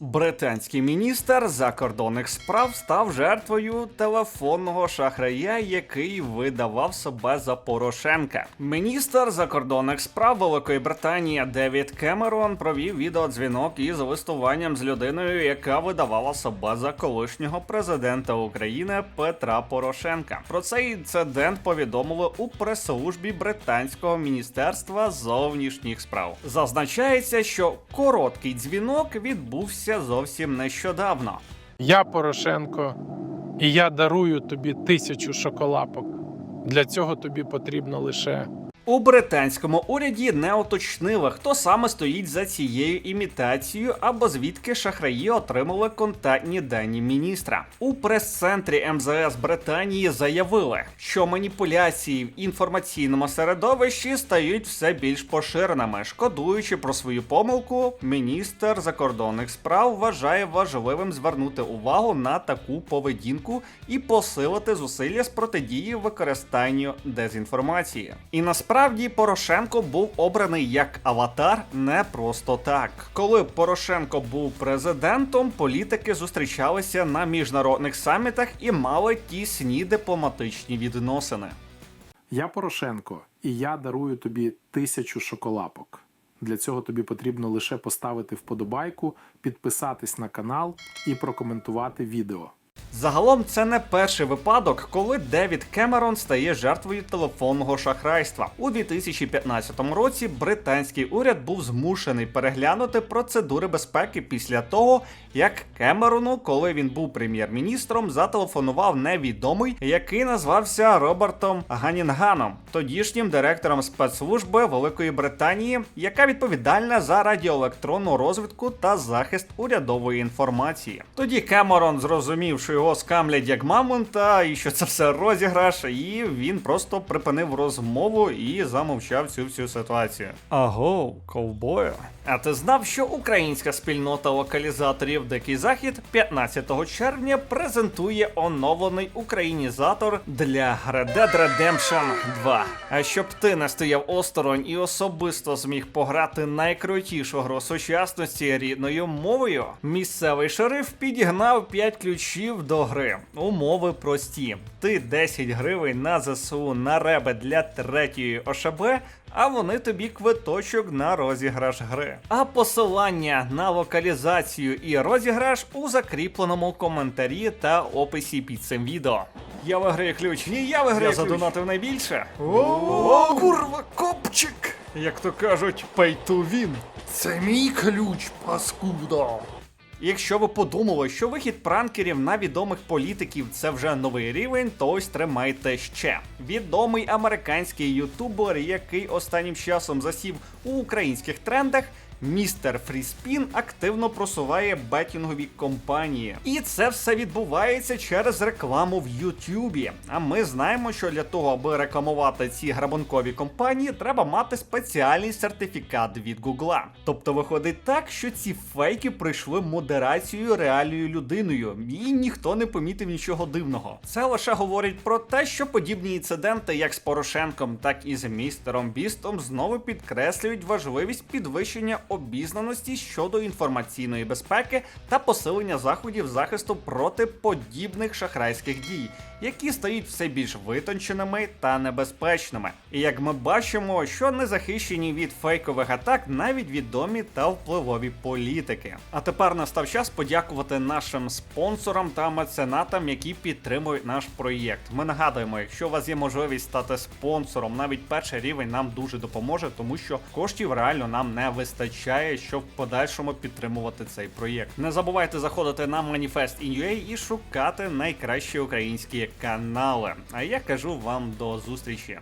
Британський міністр закордонних справ став жертвою телефонного шахрая, який видавав себе за Порошенка. Міністр закордонних справ Великої Британії Девід Кемерон провів відеодзвінок із листуванням з людиною, яка видавала себе за колишнього президента України Петра Порошенка. Про цей інцидент повідомили у прес-службі британського міністерства зовнішніх справ. Зазначається, що короткий дзвінок відбувся зовсім нещодавно. Я Порошенко, і я дарую тобі тисячу шоколапок. Для цього тобі потрібно лише У британському уряді не уточнили, хто саме стоїть за цією імітацією або звідки шахраї отримали контактні дані міністра. У прес-центрі МЗС Британії заявили, що маніпуляції в інформаційному середовищі стають все більш поширеними. Шкодуючи про свою помилку, міністр закордонних справ вважає важливим звернути увагу на таку поведінку і посилити зусилля з протидії використанню дезінформації. І насправді Порошенко був обраний як аватар не просто так. Коли Порошенко був президентом, політики зустрічалися на міжнародних самітах і мали тісні дипломатичні відносини. Я Порошенко, і я дарую тобі тисячу шоколапок. Для цього тобі потрібно лише поставити вподобайку, підписатись на канал і прокоментувати відео. Загалом це не перший випадок, коли Девід Кемерон стає жертвою телефонного шахрайства. У 2015 році британський уряд був змушений переглянути процедури безпеки після того, як Кемерону, коли він був прем'єр-міністром, зателефонував невідомий, який назвався Робертом Ганінганом, тодішнім директором спецслужби Великої Британії, яка відповідальна за радіоелектронну розвідку та захист урядової інформації. Тоді Кемерон зрозумів, що його скамлять як мамонта, і що це все розіграш, і він просто припинив розмову і замовчав цю всю ситуацію. Аго, ковбою. А ти знав, що українська спільнота локалізаторів Дикий Захід 15 червня презентує оновлений українізатор для Red Dead Redemption 2. А щоб ти не стояв осторонь і особисто зміг пограти найкрутішу гру сучасності рідною мовою, місцевий шериф підігнав 5 ключів до гри. Умови прості: ти 10 гривень на ЗСУ на реби для третьої ОШБ, а вони тобі квиточок на розіграш гри. А посилання на локалізацію і розіграш у закріпленому коментарі та описі під цим відео. Я виграю ключ. Ні, я виграю я задонатив найбільше. О, курва, копчик! Як то кажуть, pay to win. Це мій ключ, Якщо ви подумали, що вихід пранкерів на відомих політиків це вже новий рівень, то ось тримайте ще. Відомий американський ютубер, який останнім часом засів у українських трендах. Містер Фріспін активно просуває бетінгові компанії, і це все відбувається через рекламу в Ютубі. А ми знаємо, що для того, аби рекламувати ці грабункові компанії, треба мати спеціальний сертифікат від Гугла. Тобто виходить так, що ці фейки пройшли модерацію реальною людиною, і ніхто не помітив нічого дивного. Це лише говорить про те, що подібні інциденти, як з Порошенком, так і з містером Бістом, знову підкреслюють важливість підвищення обізнаності щодо інформаційної безпеки та посилення заходів захисту проти подібних шахрайських дій, які стають все більш витонченими та небезпечними. І як ми бачимо, що не захищені від фейкових атак навіть відомі та впливові політики. А тепер настав час подякувати нашим спонсорам та меценатам, які підтримують наш проєкт. Ми нагадуємо, якщо у вас є можливість стати спонсором, навіть перший рівень нам дуже допоможе, тому що коштів реально нам не вистачає, щоб в подальшому підтримувати цей проєкт. Не забувайте заходити на Manifest.in.ua і шукати найкращі українські канали. А я кажу вам до зустрічі.